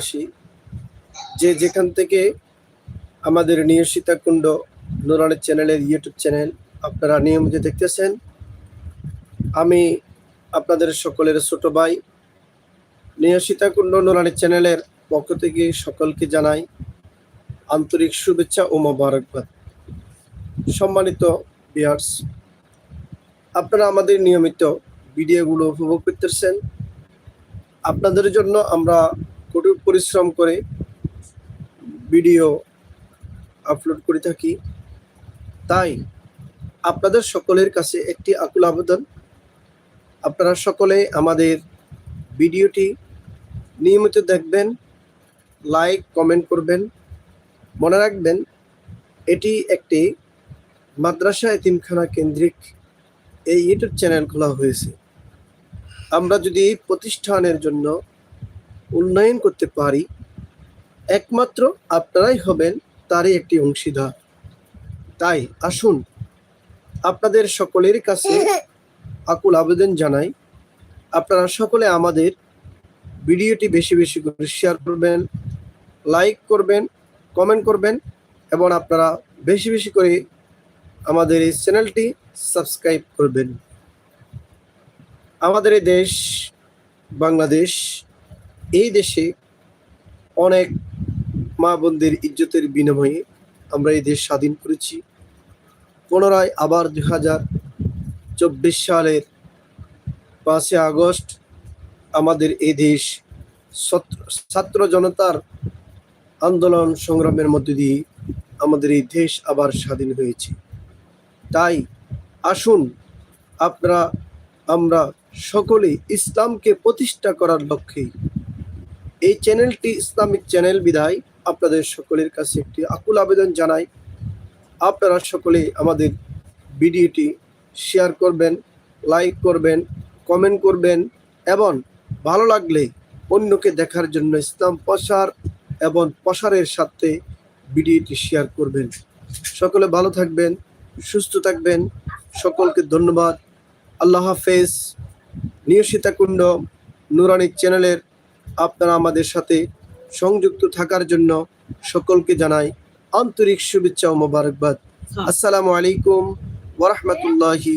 আসি যে যেখান থেকে আমাদের নিয়সিতা কুণ্ড নুরানের চ্যানেলের ইউটিউব চ্যানেল আপনারা নিয়মিত দেখতেছেন, আমি আপনাদের সকলের ছোট ভাই নিয়সিতা কুণ্ড নুরানের চ্যানেলের পক্ষ থেকে সকলকে জানাই আন্তরিক শুভেচ্ছা ও মোবারকবাদ। সম্মানিত বিয়ার্স আপনারা আমাদের নিয়মিত ভিডিওগুলো উপভোগ করতেছেন। আপনাদের জন্য আমরা কঠোর পরিশ্রম করে ভিডিও আপলোড করে থাকি। তাই আপনাদের সকলের কাছে একটি আকুল আবেদন। আপনারা সকলে আমাদের ভিডিওটি নিয়মিত দেখবেন লাইক কমেন্ট করবেন। মনে রাখবেন, এটি একটি মাদ্রাসা এতিমখানা কেন্দ্রিক এই ইউটিউব চ্যানেল খোলা হয়েছে। আমরা যদি প্রতিষ্ঠানের জন্য উন্নয়ন করতে পারি, একমাত্র আপনারাই হবেন তারই একটি অংশীদার। তাই আসুন, আপনাদের সকলের কাছে আকুল আবেদন জানাই। আপনারা সকলে আমাদের ভিডিওটি বেশি বেশি করে শেয়ার করবেন লাইক করবেন কমেন্ট করবেন এবং আপনারা বেশি বেশি করে আমাদের এই চ্যানেলটি সাবস্ক্রাইব করবেন। আমাদের এই দেশ, বাংলাদেশ এই দেশে অনেক মা বোনদের ইজ্জতের বিনিময়ে আমরা এই দেশ স্বাধীন করেছি। পুনরায় আবার দু হাজার চব্বিশ সালের পাঁচই আগস্ট আমাদের এই দেশ ছাত্র- জনতার আন্দোলন সংগ্রামের মধ্যে দিয়ে আমাদের এই দেশ আবার স্বাধীন হয়েছে। তাই আসুন আপনারা, আমরা সকলে ইসলামকে প্রতিষ্ঠা করার লক্ষ্যে এই চ্যানেলটি ইসলামিক চ্যানেল বিধায় আপনাদের সকলের কাছে একটি আকুল আবেদন জানাই। আপনারা সকলে আমাদের ভিডিওটি শেয়ার করবেন, লাইক করবেন, কমেন্ট করবেন এবং ভালো লাগলে অন্যকে দেখার জন্য ইসলাম প্রসার এবং প্রসারের সাথে ভিডিওটি শেয়ার করবেন। সকলে ভালো থাকবেন, সুস্থ থাকবেন। সকলকে ধন্যবাদ। আল্লাহ হাফেজ। নিয়সিতা কুণ্ড নুরানি চ্যানেলের আপনারা আমাদের সাথে সংযুক্ত থাকার জন্য সকলকে জানাই আন্তরিক শুভেচ্ছা ও মোবারকবাদ। আসসালামু আলাইকুম ওরহমতুল্লাহি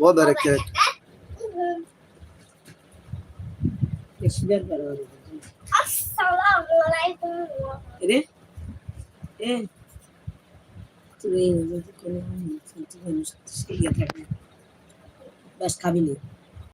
ওবরাকাত Assalamualaikum. রে। এ। তুই কোনো মানুষ বাস খাবি না।